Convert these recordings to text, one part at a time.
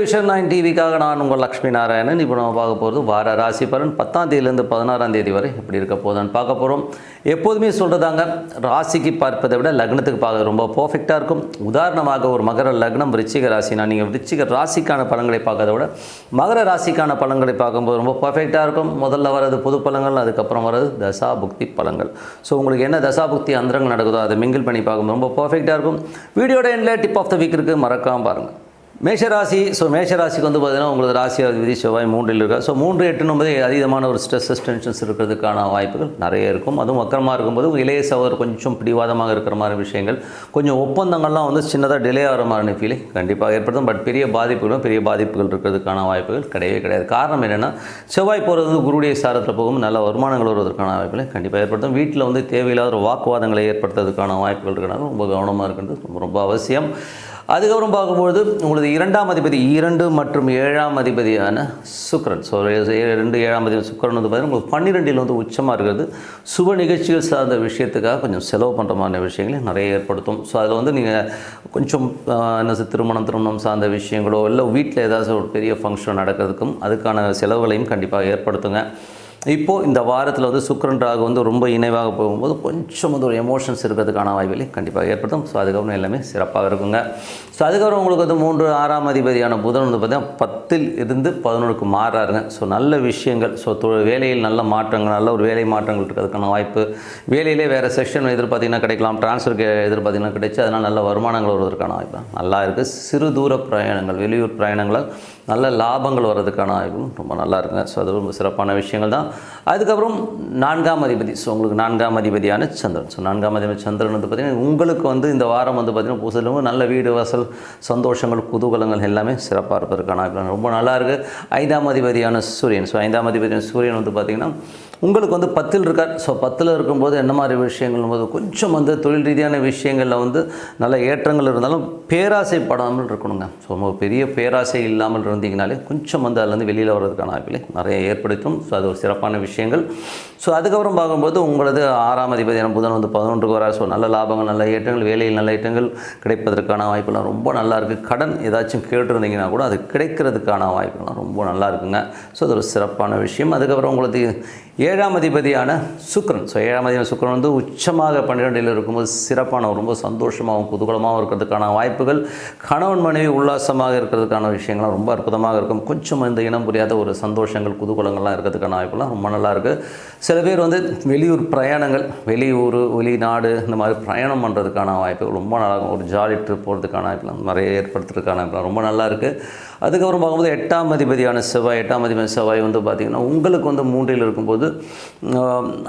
Vision nine டிவிக்காக நான் உங்கள் லக்ஷ்மி நாராயணன். இப்போ நம்ம பார்க்க போகிறது வார ராசி பலன் பத்தாம் தேதியிலேருந்து பதினாறாம் தேதி வரை எப்படி இருக்க போதான்னு பார்க்க போகிறோம் எப்போதுமே சொல்கிறதாங்க ராசிக்கு பார்ப்பதை விட லக்னத்துக்கு பார்க்க ரொம்ப பர்ஃபெக்டாக இருக்கும். உதாரணமாக ஒரு மகர லக்னம் ரிச்சிக ராசினா நீங்கள் ரிச்சிக ராசிக்கான பலன்களை பார்க்கறத விட மகர ராசிக்கான பலன்களை பார்க்கும்போது ரொம்ப பர்ஃபெக்டாக இருக்கும். முதல்ல வர்றது பொது பழங்கள் அதுக்கப்புறம் வர்றது தசா புக்தி பலன்கள். ஸோ உங்களுக்கு என்ன தசா புக்தி அந்தரங்கள் நடக்குதோ அதை மிங்கிள் பண்ணி பார்க்கும்போது ரொம்ப பர்ஃபெக்டாக இருக்கும். வீடியோட எண்டில் டிப் ஆஃப் த வீக் இருக்குது மறக்காமல் பாருங்கள் மேஷராசி ஸோ மேஷராசிக்கு வந்து பார்த்தீங்கன்னா உங்களுக்கு ராசி அதிபதி செவ்வாய் மூன்றில் இருக்கா ஸோ மூன்று எட்டு போது அதீதமான ஒரு ஸ்ட்ரெஸ்ஸஸ் டென்ஷன்ஸ் இருக்கிறதுக்கான வாய்ப்புகள் நிறைய இருக்கும். அதுவும் வக்கரமாக இருக்கும்போது இளைய சவர் கொஞ்சம் பிடிவாதமாக இருக்கிற மாதிரி விஷயங்கள் கொஞ்சம் ஒப்பந்தங்கள்லாம் வந்து சின்னதாக டிலே ஆகிற மாதிரி ஃபீலிங் கண்டிப்பாக ஏற்படுத்தும். பட் பெரிய பாதிப்புகளும் பெரிய பாதிப்புகள் இருக்கிறதுக்கான வாய்ப்புகள் கிடையவே கிடையாது. காரணம் என்னென்னா செவ்வாய் போகிறது வந்து குருடைய சாரத்தில் போகும். நல்ல வருமானங்கள் வருவதற்கான வாய்ப்புகளை கண்டிப்பாக ஏற்படுத்தும். வீட்டில் வந்து தேவையில்லாத ஒரு வாக்குவாதங்களை ஏற்படுத்துறதுக்கான வாய்ப்புகள் இருக்கிறனால ரொம்ப கவனமாக இருக்கிறது ரொம்ப ரொம்ப அவசியம். அதுக்கப்புறம் பார்க்கும்பொழுது உங்களுக்கு இரண்டாம் அதிபதி இரண்டு மற்றும் ஏழாம் அதிபதியான சுக்கிரன். ஸோ ரெண்டு ஏழாம் அதிபதி சுக்கரன் வந்து பார்த்தீங்கன்னா உங்களுக்கு பன்னிரெண்டில் வந்து உச்சமாக இருக்கிறது. சுப நிகழ்ச்சிகள் சார்ந்த விஷயத்துக்காக கொஞ்சம் செலவு பண்ணுற மாதிரி விஷயங்களை நிறைய ஏற்படுத்தும். ஸோ அதில் வந்து நீங்கள் கொஞ்சம் என்ன திருமணம் திருமணம் சார்ந்த விஷயங்களோ இல்லை வீட்டில் ஏதாச்சும் ஒரு பெரிய ஃபங்க்ஷன் நடக்கிறதுக்கும் அதுக்கான செலவுகளையும் கண்டிப்பாக ஏற்படுத்துங்க. இப்போது இந்த வாரத்தில் வந்து சுக்கரன் ராகு வந்து ரொம்ப இணைவாக போகும்போது கொஞ்சம் வந்து ஒரு எமோஷன்ஸ் இருக்கிறதுக்கான வாய்ப்புகளை கண்டிப்பாக ஏற்படுத்தும். ஸோ அதுக்கப்புறம் எல்லாமே சிறப்பாக இருக்குங்க. ஸோ அதுக்கப்புறம் உங்களுக்கு வந்து மூன்று ஆறாம் அதிபதியான புதன் வந்து பார்த்தீங்கன்னா பத்தில் இருந்து பதினொன்றுக்கு மாறாருங்க ஸோ நல்ல விஷயங்கள். ஸோ வேலையில் நல்ல மாற்றங்கள் நல்ல ஒரு வேலை மாற்றங்கள் இருக்கிறதுக்கான வாய்ப்பு. வேலையிலே வேறு செக்ஷன் எதிர்பார்த்திங்கன்னா கிடைக்கலாம். ட்ரான்ஸ்ஃபருக்கு எதிர்பார்த்திங்கன்னா கிடைச்சி அதனால் நல்ல வருமானங்கள் வருவதற்கான வாய்ப்பு நல்லா இருக்குது சிறு தூர பிரயாணங்கள் வெளியூர் பிரயாணங்கள் நல்ல லாபங்கள் வர்றதுக்கான ஆய்வும் ரொம்ப நல்லா இருக்குங்க ஸோ அது ரொம்ப சிறப்பான விஷயங்கள் தான். அதுக்கப்புறம் நான்காம் அதிபதி. ஸோ உங்களுக்கு நான்காம் அதிபதியான சந்திரன். ஸோ நான்காம் அதிபதி சந்திரன் வந்து பார்த்திங்கன்னா உங்களுக்கு வந்து இந்த வாரம் வந்து பார்த்திங்கன்னா பூசலும் நல்ல வீடு வாசல் சந்தோஷங்கள் குதூகலங்கள் எல்லாமே சிறப்பாக இருப்பதற்கான ஆய்வு ரொம்ப நல்லா இருக்குது ஐந்தாம் அதிபதியான சூரியன். ஸோ ஐந்தாம் அதிபதியான சூரியன் வந்து பார்த்திங்கன்னா உங்களுக்கு வந்து பத்தில் இருக்கார் ஸோ பத்தில் இருக்கும்போது என்ன மாதிரி விஷயங்கள்? போது கொஞ்சம் வந்து தொழில் ரீதியான விஷயங்களில் வந்து நல்ல ஏற்றங்கள் இருந்தாலும் பேராசை படாமல் இருக்கணுங்க. ஸோ ரொம்ப பெரிய பேராசை இல்லாமல் இருந்தீங்கனாலே கொஞ்சம் வந்து அதுலேருந்து வெளியில் வர்றதுக்கான வாய்ப்பில்லை. நிறைய ஏற்படுத்தும். ஸோ அது ஒரு சிறப்பான விஷயங்கள். ஸோ அதுக்கப்புறம் பார்க்கும்போது உங்களது ஆறாம் அதிபதியான புதன் வந்து பதினொன்றுக்கு வர ஸோ நல்ல லாபங்கள் நல்ல ஏற்றங்கள் வேலையில் நல்ல ஏற்றங்கள் கிடைப்பதற்கான வாய்ப்புலாம் ரொம்ப நல்லா இருக்குது கடன் ஏதாச்சும் கேட்டிருந்தீங்கன்னா கூட அது கிடைக்கிறதுக்கான வாய்ப்புலாம் ரொம்ப நல்லா இருக்குங்க. ஸோ அது ஒரு சிறப்பான விஷயம். அதுக்கப்புறம் உங்களுக்கு ஏழாம் அதிபதியான சுக்ரன் ஸோ ஏழாம் அதிபதியான சுக்ரன் வந்து உச்சமாக பன்னிரெண்டில் இருக்கும்போது சிறப்பான ரொம்ப சந்தோஷமாகவும் குதூகலமாகவும் இருக்கிறதுக்கான வாய்ப்புகள் கணவன் மனைவி உல்லாசமாக இருக்கிறதுக்கான விஷயங்கள்லாம் ரொம்ப அற்புதமாக இருக்கும். கொஞ்சம் இந்த இனம் புரியாத ஒரு சந்தோஷங்கள் குதூகலங்கள்லாம் இருக்கிறதுக்கான வாய்ப்புலாம் ரொம்ப நல்லா இருக்குது சில பேர் வந்து வெளியூர் பிரயாணங்கள் வெளியூர் வெளிநாடு இந்த மாதிரி பிரயாணம் பண்ணுறதுக்கான வாய்ப்புகள் ரொம்ப நல்லா இருக்கும் ஒரு ஜாலி ட்ரிப் போகிறதுக்கான வாய்ப்புலாம் நிறைய ஏற்படுத்துறதுக்கான வாய்ப்புலாம் ரொம்ப நல்லா இருக்குது அதுக்கப்புறம் பார்க்கும்போது எட்டாம் அதிபதியான செவ்வாய் எட்டாம் அதிபதி செவ்வாய் வந்து பார்த்திங்கன்னா உங்களுக்கு வந்து மூன்றில் இருக்கும்போது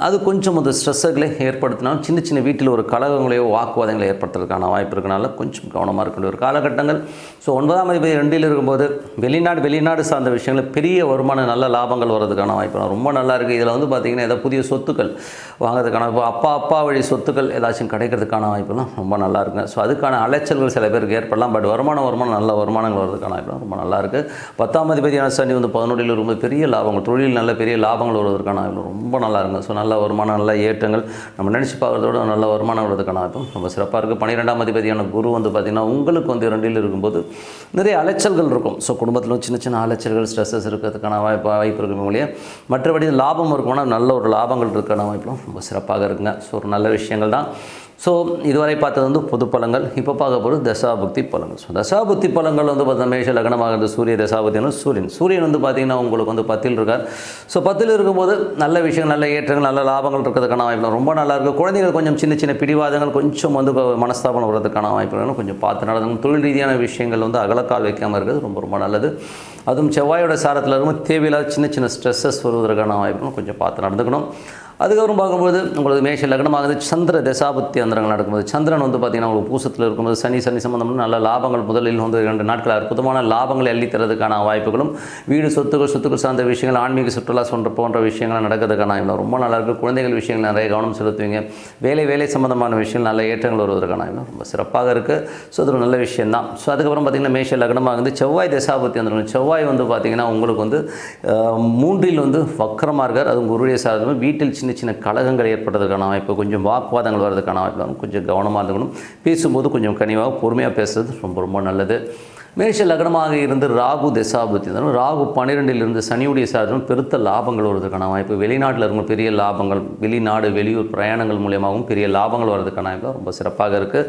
அது கொஞ்சம் அந்த ஸ்ட்ரெஸ்ஸுகளை ஏற்படுத்தினாலும் சின்ன சின்ன வீட்டில் ஒரு கலகங்களையோ வாக்குவாதங்களை ஏற்படுத்துறதுக்கான வாய்ப்பு இருக்கனால கொஞ்சம் கவனமாக இருக்க வேண்டிய ஒரு காலகட்டங்கள். ஸோ ஒன்பதாம் அதிபதி ரெண்டில் இருக்கும்போது வெளிநாடு வெளிநாடு சார்ந்த விஷயங்கள் பெரிய வருமான நல்ல லாபங்கள் வர்றதுக்கான வாய்ப்பு ரொம்ப நல்லா இருக்குது இதில் வந்து பார்த்திங்கன்னா ஏதாவது புதிய சொத்துக்கள் வாங்கிறதுக்கான இப்போ அப்பா அப்பா வழி சொத்துக்கள் ஏதாச்சும் கிடைக்கிறதுக்கான வாய்ப்புலாம் ரொம்ப நல்லா இருக்குங்க. ஸோ அதுக்கான அலைச்சல்கள் சில பேருக்கு ஏற்படலாம். பட் வருமானம் வருமானம் நல்ல வருமானங்கள் வர்றதுக்கான வாய்ப்புலாம் ரொம்ப நல்லாயிருக்கு. பத்தாம் அதிபதியான சனி வந்து பதினொன்றில் ரொம்ப பெரிய லாபங்கள் தொழில் நல்ல பெரிய லாபங்கள் வருவதற்கான ரொம்ப நல்லா இருக்கும் ஸோ நல்ல வருமானம் நல்ல ஏற்றங்கள் நம்ம நினச்சி பார்க்குறதோட நல்ல வருமானம் வருவதற்கான வாய்ப்பும் ரொம்ப சிறப்பாக இருக்குது பன்னிரெண்டாம் அதிபதியான குரு வந்து பார்த்திங்கன்னா உங்களுக்கு வந்து இரண்டில் இருக்கும்போது நிறைய அலைச்சல்கள் இருக்கும். ஸோ குடும்பத்தில் சின்ன சின்ன அலைச்சல்கள் ஸ்ட்ரெஸ்ஸஸ் இருக்கிறதுக்கான வாய்ப்பு வாய்ப்பு இருக்கும் இல்லையா மற்றபடி லாபம் இருக்கும்னா நல்ல ஒரு லாபங்கள் இருக்கான வாய்ப்பும் ரொம்ப சிறப்பாக இருக்குங்க. ஸோ ஒரு நல்ல விஷயங்கள் தான். ஸோ இதுவரை பார்த்தது வந்து பொது பழங்கள் இப்போ பார்க்க தசாபுக்தி பழங்கள் ஸோ தசாபுக்தி பழங்கள் வந்து பார்த்தீங்கன்னா மேஷ லக்னமாக இருந்த சூரிய தசாபுத்தினா சூரியன். சூரியன் வந்து பார்த்திங்கன்னா உங்களுக்கு வந்து பத்தில் இருக்கார். ஸோ பத்தில் இருக்கும்போது நல்ல விஷயங்கள் நல்ல ஏற்றங்கள் நல்ல லாபங்கள் இருக்கிறதுக்கான வாய்ப்பு ரொம்ப நல்லா இருக்குது குழந்தைகள் கொஞ்சம் சின்ன சின்ன பிடிவாதங்கள் கொஞ்சம் வந்து மனஸ்தாபனம் வர்றதுக்கான வாய்ப்புகள் கொஞ்சம் பார்த்து நடந்துக்கணும் தொழில் ரீதியான விஷயங்கள் வந்து அகலக்கால் வைக்காமல் இருக்கிறது ரொம்ப ரொம்ப நல்லது. அதுவும் செவ்வாயோட சாரத்தில் இருக்கும்போது தேவையில்லாத சின்ன சின்ன ஸ்ட்ரெஸ்ஸஸ் வருவதற்கான வாய்ப்புகளும் கொஞ்சம் பார்த்து நடந்துக்கணும். அதுக்கப்புறம் பார்க்கும்போது உங்களுக்கு மேஷ லக்னமாகுது. சந்திர தசாபத்தி அந்தரங்கள் நடக்கும்போது. சந்திரன் வந்து பார்த்திங்கன்னா உங்களுக்கு பூசத்தில் இருக்கும்போது சனி சனி சம்பந்தம் நல்ல லாபங்கள் முதலில் வந்து இரண்டு நாட்கள் அற்புதமான லாபங்களை அள்ளித்தரதுக்கான வாய்ப்புகளும் வீடு சொத்துக்கள் சொத்துக்கள் சார்ந்த விஷயங்கள் ஆன்மீக சுற்றுலா சொன்ற போன்ற விஷயங்கள் நடக்கிறதுக்கான ரொம்ப நல்லா குழந்தைகள் விஷயங்கள் நிறைய கவனம் செலுத்துவீங்க. வேலை வேலை சம்பந்தமான விஷயங்கள் நல்ல ஏற்றங்கள் வருவதற்கான ரொம்ப சிறப்பாக இருக்குது ஸோ அது ஒரு நல்ல விஷயம் தான் ஸோ அதுக்கப்புறம் பார்த்திங்கன்னா மேஷ லக்னமாக வந்து செவ்வாய் தசாபத்தி வந்துடும் செவ்வாய் வந்து பார்த்திங்கன்னா உங்களுக்கு வந்து மூன்றில் வந்து வக்கரமாக இருக்கார். அதுவும் குருடைய சாதனம் வீட்டில் சின்ன சின்ன கழகங்கள் ஏற்படுறதுக்கான வாய்ப்பு கொஞ்சம் வாக்குவாதங்கள் வர்றதுக்கான வாய்ப்பு கொஞ்சம் கவனமாக இருந்துக்கணும் பேசும்போது கொஞ்சம் கனிவாக பொறுமையாக பேசுறது ரொம்ப ரொம்ப நல்லது. மேஷ லக்னமாக இருந்து ராகு தசாபுத்தி தரும் ராகு பன்னிரெண்டில் இருந்து சனியுடைய சாதனம் பெருத்த லாபங்கள் வருவதற்கான வாய்ப்பு. வெளிநாட்டில் இருக்கும் பெரிய லாபங்கள் வெளிநாடு வெளியூர் பிரயாணங்கள் மூலியமாகவும் பெரிய லாபங்கள் வர்றதுக்கான வாய்ப்பு ரொம்ப சிறப்பாக இருக்குது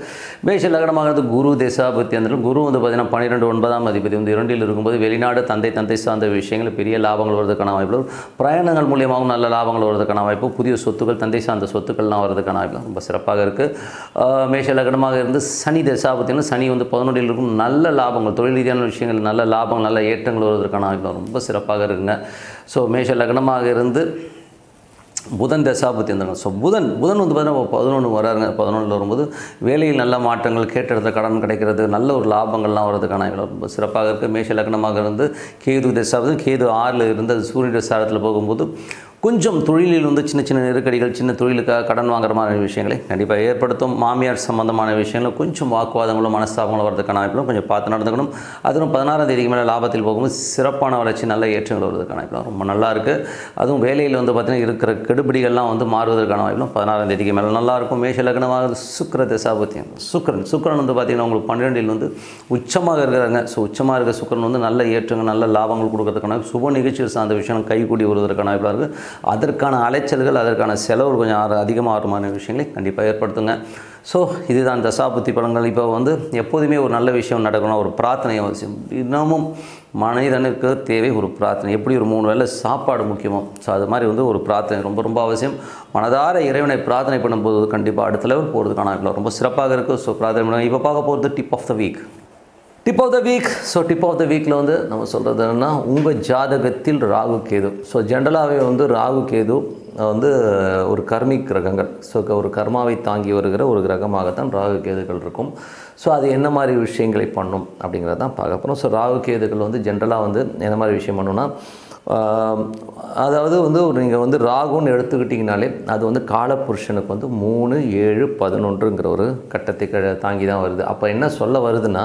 மேஷ லக்னமாக இருந்து குரு தசாபுத்தி இருந்தாலும் குரு வந்து பார்த்திங்கன்னா பன்னிரெண்டு ஒன்பதாம் அதிபதி வந்து இரண்டில் இருக்கும்போது வெளிநாடு தந்தை தந்தை சார்ந்த விஷயங்கள் பெரிய லாபங்கள் வருவதற்கான வாய்ப்பு. பிரயாணங்கள் மூலியமாகவும் நல்ல லாபங்கள் வருவதற்கான வாய்ப்பு. புதிய சொத்துக்கள் தந்தை சார்ந்த சொத்துக்கள்லாம் வரதுக்கான வாய்ப்பு ரொம்ப சிறப்பாக இருக்குது மேஷ லக்னமாக இருந்து சனி தசாபத்தினா சனி வந்து பதினொன்றில் இருக்கும் நல்ல லாபங்கள் தொழில் ரீதியான விஷயங்கள் நல்ல லாபங்கள் நல்ல ஏற்றங்கள் வருவதற்கான வாய்ப்பு ரொம்ப சிறப்பாக இருக்குங்க. ஸோ மேஷ லக்னமாக இருந்து புதன் தசாபத்தி இருந்தாங்க ஸோ புதன் புதன் வந்து பார்த்தீங்கன்னா பதினொன்று வராருங்க. பதினொன்றில் வரும்போது வேலையில் நல்ல மாற்றங்கள் கேட்டெடுத்த கடன் கிடைக்கிறது நல்ல ஒரு லாபங்கள்லாம் வர்றதுக்கான ரொம்ப சிறப்பாக இருக்குது மேஷ லக்னமாக இருந்து கேது தசாபதி கேது ஆறில் இருந்து அது சூரிய தசாரத்தில் போகும்போது கொஞ்சம் தொழிலில் வந்து சின்ன சின்ன நெருக்கடிகள் சின்ன தொழிலுக்காக கடன் வாங்குற மாதிரி விஷயங்களை கண்டிப்பாக ஏற்படுத்தும். மாமியார் சம்பந்தமான விஷயங்களும் கொஞ்சம் வாக்குவாதங்களும் மனஸ்தாபங்களும் வரதுக்கான வாய்ப்புகளும் கொஞ்சம் பார்த்து நடந்துக்கணும். அதுவும் பதினாறாம் தேதிக்கு மேலே லாபத்தில் போகும்போது சிறப்பான வளர்ச்சி நல்ல ஏற்றங்கள் வருவதற்கான வாய்ப்புலாம் ரொம்ப நல்லா இருக்குது அதுவும் வேலையில் வந்து பார்த்திங்கன்னா இருக்கிற கெடுபிடிகள்லாம் வந்து மாறுவதற்கான வாய்ப்புலாம் பதினாறாம் தேதிக்கு மேலே நல்லாயிருக்கும் மேஷ லக்னமாக சுக்கர தசாபத்தியம். சுக்கரன் சுக்கரன் வந்து பார்த்திங்கன்னா உங்களுக்கு பன்னிரெண்டில் வந்து உச்சமாக இருக்கிறாங்க. ஸோ உச்சமாக இருக்கிற சுக்கரன் வந்து நல்ல ஏற்றங்கள் நல்ல லாபங்கள் கொடுக்கறதுக்கான சுப நிகழ்ச்சிகள் சார்ந்த விஷயம் கைகூடி வருவதற்கான வாய்ப்பாக இருக்குது அதற்கான அலைச்சல்கள் அதற்கான செலவு கொஞ்சம் ஆறு- அதிகமாகுமான விஷயங்களை கண்டிப்பாக ஏற்படுத்துங்க. ஸோ இதுதான் தசாபுத்தி பலன்கள் இப்போ வந்து எப்போதுமே ஒரு நல்ல விஷயம் நடக்கணும் ஒரு பிரார்த்தனை அவசியம் இன்னமும் மனிதனுக்கு தேவை ஒரு பிரார்த்தனை. எப்படி ஒரு மூணு வேளை சாப்பாடு முக்கியமோ ஸோ அது மாதிரி வந்து ஒரு பிரார்த்தனை ரொம்ப ரொம்ப அவசியம். மனதார இறைவனை பிரார்த்தனை பண்ணும்போது கண்டிப்பாக அடுத்த லெவல் போகிறதுக்கான ரொம்ப சிறப்பாக இருக்குது ஸோ பிரார்த்தனை பண்ணுவோம் இப்போ பார்க்க போகிறது tip of the week tip of the week so tip of the வீக்கில் வந்து நம்ம சொல்கிறது என்னென்னா உங்கள் ஜாதகத்தில் ராகு கேது. ஸோ ஜென்ரலாகவே வந்து ராகு கேது வந்து ஒரு கர்மி கிரகங்கள். ஸோ ஒரு கர்மாவை தாங்கி வருகிற ஒரு கிரகமாகத்தான் ராகு கேதுகள் இருக்கும். ஸோ அது என்ன மாதிரி விஷயங்களை பண்ணும் அப்படிங்கிறத தான் பார்க்க போகிறோம் ஸோ ராகு கேதுகள் வந்து ஜென்ரலாக வந்து என்ன மாதிரி விஷயம் பண்ணுன்னா அதாவது வந்து ஒரு நீங்கள் வந்து ராகுன்னு எடுத்துக்கிட்டிங்கனாலே அது வந்து காலபுருஷனுக்கு வந்து மூணு ஏழு பதினொன்றுங்கிற ஒரு கட்டத்தை தாங்கி தான் வருது. அப்போ என்ன சொல்ல வருதுன்னா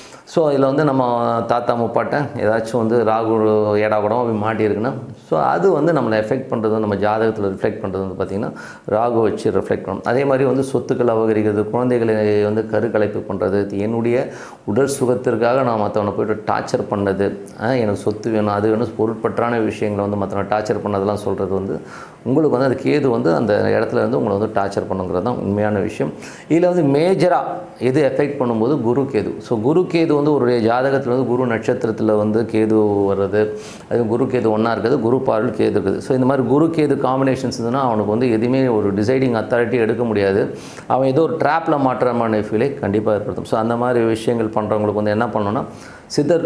ஸோ இதில் வந்து நம்ம தாத்தா முப்பாட்டை ஏதாச்சும் வந்து ராகு ஏடா கூடம் போய் மாட்டியிருக்குன்னா ஸோ அது வந்து நம்மளை எஃபெக்ட் பண்ணுறது நம்ம ஜாதகத்தில் ரிஃப்ளெக்ட் பண்ணுறது வந்து பார்த்திங்கன்னா ராகு வச்சு ரிஃப்ளெக்ட் பண்ணும் அதே மாதிரி வந்து சொத்துக்கள் அபகரிக்கிறது குழந்தைகளை வந்து கருக்கலைப்பு பண்ணுறது என்னுடைய உடல் சுகத்திற்காக நான் மற்றவனை போய்ட்டு டார்ச்சர் பண்ணது எனக்கு சொத்து வேணும் அது வேணும் பொருட்பற்றான விஷயங்களை வந்து மற்றவனை டார்ச்சர் பண்ணதெல்லாம் சொல்கிறது வந்து உங்களுக்கு வந்து அது கேது வந்து அந்த இடத்துல இருந்து உங்களை வந்து டார்ச்சர் பண்ணுங்கிறது தான் உண்மையான விஷயம். இதில் வந்து மேஜராக எது எஃபெக்ட் பண்ணும்போது குரு கேது. ஸோ குரு கேது வந்து ஒரு ஜாதகத்தில் வந்து குரு நட்சத்திரத்தில் வந்து கேது வர்றது அது குரு கேது ஒன்றா இருக்குது குரு பாருள் கேது இருக்குது. ஸோ இந்த மாதிரி குரு கேது காம்பினேஷன்ஸ் இருந்ததுன்னா அவனுக்கு வந்து எதுவுமே ஒரு டிசைடிங் அத்தாரிட்டி எடுக்க முடியாது. அவன் ஏதோ ஒரு ட்ராப்பில் மாற்றமான ஃபீலை கண்டிப்பாக ஏற்படுத்தும். ஸோ அந்த மாதிரி விஷயங்கள் பண்ணுறவங்களுக்கு வந்து என்ன பண்ணணும்னா சித்தர்